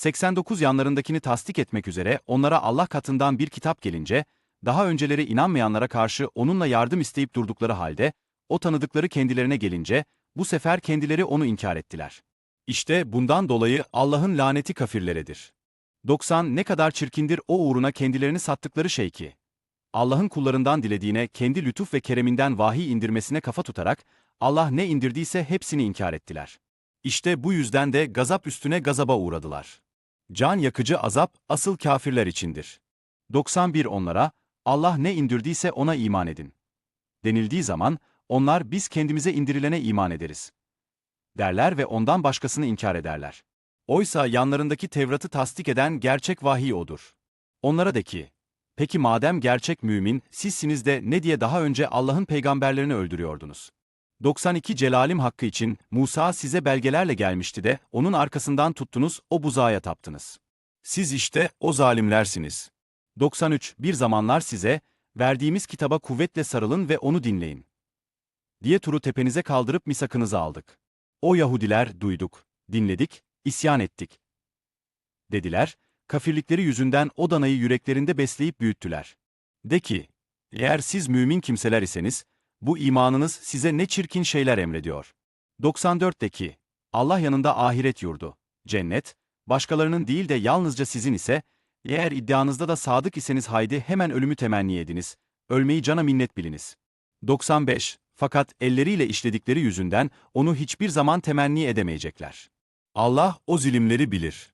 89 yanlarındakini tasdik etmek üzere onlara Allah katından bir kitap gelince, daha önceleri inanmayanlara karşı onunla yardım isteyip durdukları halde, o tanıdıkları kendilerine gelince, bu sefer kendileri onu inkar ettiler. İşte bundan dolayı Allah'ın laneti kafirleredir. 90 ne kadar çirkindir o uğruna kendilerini sattıkları şey ki. Allah'ın kullarından dilediğine kendi lütuf ve kereminden vahiy indirmesine kafa tutarak, Allah ne indirdiyse hepsini inkar ettiler. İşte bu yüzden de gazap üstüne gazaba uğradılar. Can yakıcı azap asıl kafirler içindir. 91 onlara, Allah ne indirdiyse ona iman edin. Denildiği zaman, onlar biz kendimize indirilene iman ederiz. Derler ve ondan başkasını inkar ederler. Oysa yanlarındaki Tevrat'ı tasdik eden gerçek vahiy odur. Onlara de ki, peki madem gerçek mümin, sizsiniz de ne diye daha önce Allah'ın peygamberlerini öldürüyordunuz? 92 Celalim hakkı için Musa size belgelerle gelmişti de onun arkasından tuttunuz o buzağa taptınız. Siz işte o zalimlersiniz. 93 Bir zamanlar size verdiğimiz kitaba kuvvetle sarılın ve onu dinleyin. Diye turu tepenize kaldırıp misakınızı aldık. O Yahudiler duyduk, dinledik, isyan ettik. Dediler, kafirlikleri yüzünden o danayı yüreklerinde besleyip büyüttüler. De ki, eğer siz mümin kimseler iseniz, bu imanınız size ne çirkin şeyler emrediyor. 94'teki, Allah yanında ahiret yurdu, cennet, başkalarının değil de yalnızca sizin ise, eğer iddianızda da sadık iseniz haydi hemen ölümü temenni ediniz, ölmeyi cana minnet biliniz. 95. Fakat elleriyle işledikleri yüzünden onu hiçbir zaman temenni edemeyecekler. Allah o zilimleri bilir.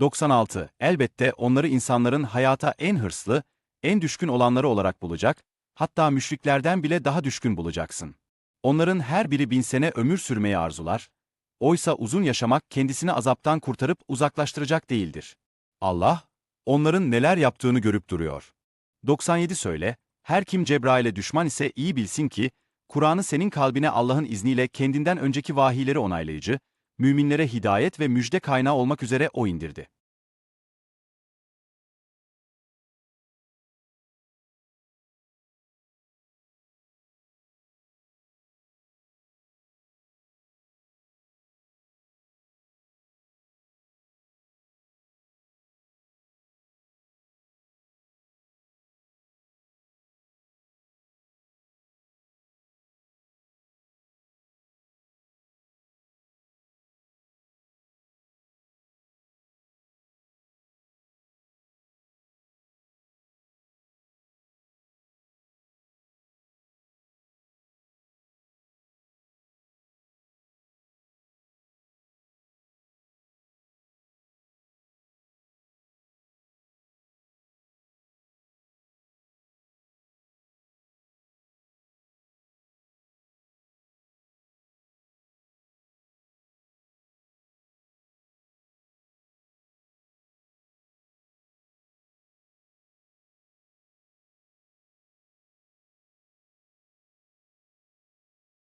96. Elbette onları insanların hayata en hırslı, en düşkün olanları olarak bulacak, hatta müşriklerden bile daha düşkün bulacaksın. Onların her biri bin sene ömür sürmeyi arzular, oysa uzun yaşamak kendisini azaptan kurtarıp uzaklaştıracak değildir. Allah, onların neler yaptığını görüp duruyor. 97 söyle, her kim Cebrail'e düşman ise iyi bilsin ki, Kur'an'ı senin kalbine Allah'ın izniyle kendinden önceki vahiyleri onaylayıcı, müminlere hidayet ve müjde kaynağı olmak üzere o indirdi.